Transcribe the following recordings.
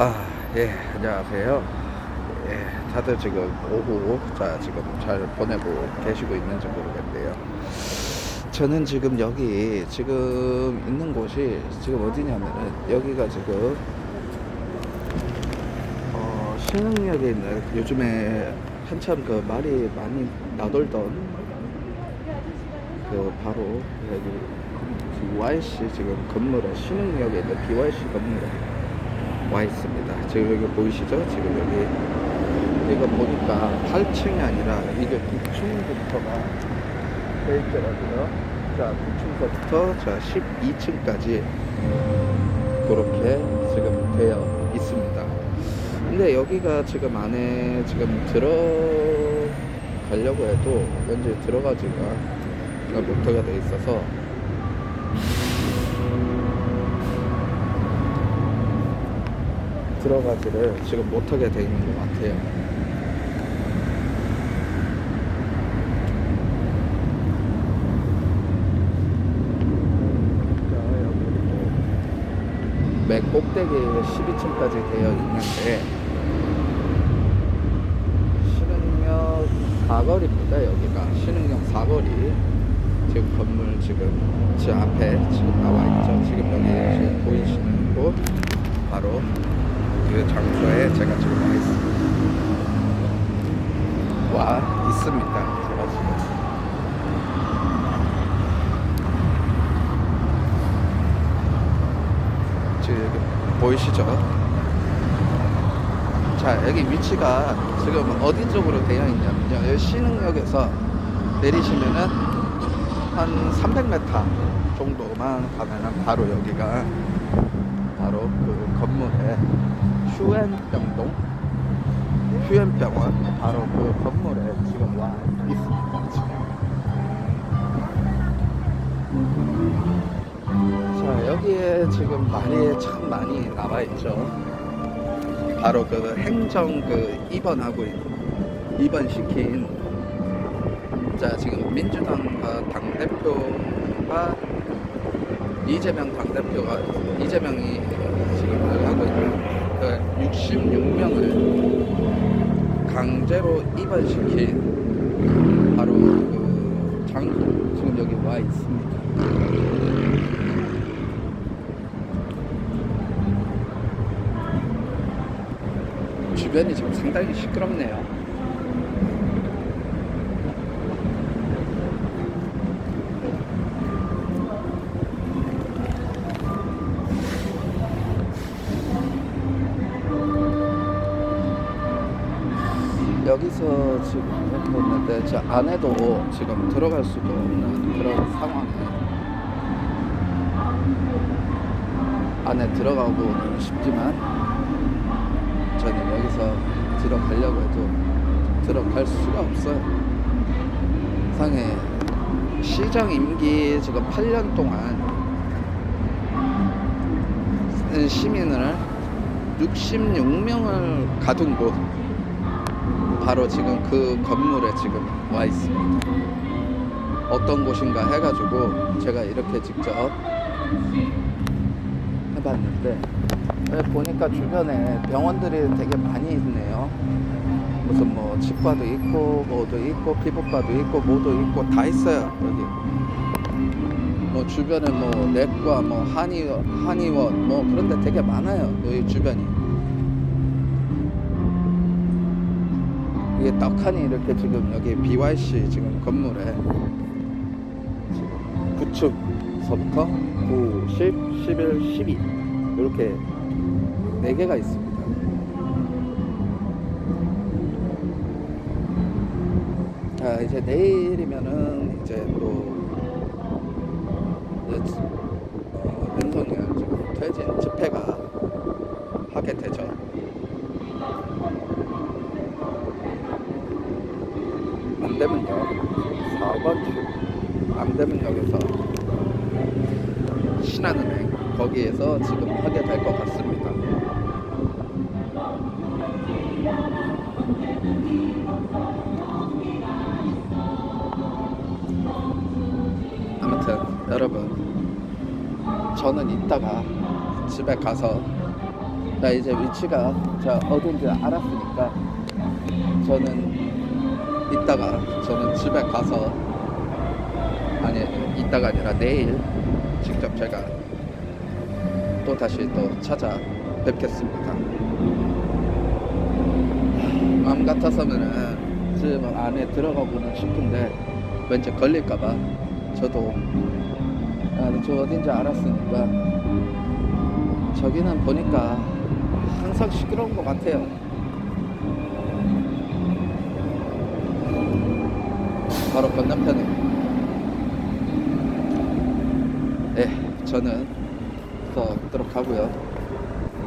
아, 예, 안녕하세요. 예, 다들 지금 오후, 자, 지금 잘 보내고 계시고 있는지 모르겠는데요. 저는 지금 여기, 지금 있는 곳이 지금 어디냐면은, 여기가 지금, 어, 신흥역에 있는, 요즘에 한참 그 말이 많이 나돌던, 그, 바로, 여기, BYC 지금 건물에, 신흥역에 있는 BYC 건물에, 와 있습니다. 지금 여기 보이시죠? 지금 여기 이거 보니까 8층이 아니라 이게 9층부터가 돼 있더라고요. 자, 9층부터 자 12층까지 그렇게 지금 되어 있습니다. 근데 여기가 지금 안에 지금 들어가려고 해도 현재 들어가지가 못하게 돼 있어서 들어가지를 지금 못하게 돼 있는 것 같아요. 맨 꼭대기에 12층까지 되어 있는데 신흥역 사거리입니다. 여기가 신흥역 사거리 지금 건물 지금 제 앞에 지금 나와 있죠. 지금 여기 지금 보이시는 그 장소에 제가 지금 와 있습니다. 와 있습니다. 제가 지금. 지금 보이시죠? 자 여기 위치가 지금 어디 쪽으로 되어 있냐면요 여기 신흥역에서 내리시면은 한 300m 정도만 가면은 바로 여기가 바로 그 건물에 휴엔병동? 휴엔병원? 바로 그 건물에 지금 와 있습니다. 자 여기에 지금 말이 참 많이 나와 있죠. 바로 그 행정 그 입원하고 있- 입원시킨 자 지금 민주당과 당 대표가 이재명 당 대표가 이재명이 있는 그 66명을 강제로 입원시킨 바로 그 장소 지금 여기 와 있습니다. 주변이 지금 상당히 시끄럽네요. 여기서 지금 이렇게 있는데 저 안에도 지금 들어갈 수도 없는 그런 상황에 안에 들어가고 싶지만 저는 여기서 들어가려고 해도 들어갈 수가 없어요. 상해 시정 임기 지금 8년 동안 시민을 66명을 가둔 곳 바로 지금 그 건물에 지금 와 있습니다. 어떤 곳인가 해가지고 제가 이렇게 직접 해봤는데 네, 보니까 주변에 병원들이 되게 많이 있네요. 무슨 뭐 치과도 있고 뭐도 있고 피부과도 있고 뭐도 있고 다 있어요 여기. 뭐 주변에 뭐 내과 뭐 한의 한의원 뭐 그런 데 되게 많아요 여기 주변이. 이게 떡하니 이렇게 지금 여기 BYC 지금 건물에 지금 9층서부터 9, 10, 11, 12 이렇게 4개가 있습니다. 자 이제 내일이면은 이제 또 이제 어, 윤석열 지금 퇴진 집회가 하게 되죠. 남대문역 4번 출 남대문역에서 신한은행 거기에서 지금 하게 될 것 같습니다. 아무튼 여러분 저는 이따가 집에 가서 나 이제 위치가 자 어딘지 알았으니까 저는 이따가 저는 집에 가서 아니 이따가 아니라 내일 직접 제가 또 다시 또 찾아뵙겠습니다. 마음 같아서는 집 안에 들어가고는 싶은데 왠지 걸릴까봐 저도 아, 저 어딘지 알았으니까 저기는 보니까 항상 시끄러운 것 같아요. 바로 건너편에. 네, 저는 썩도록 하고요.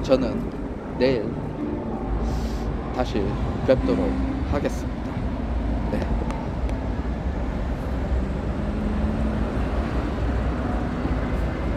저는 내일 다시 뵙도록 하겠습니다.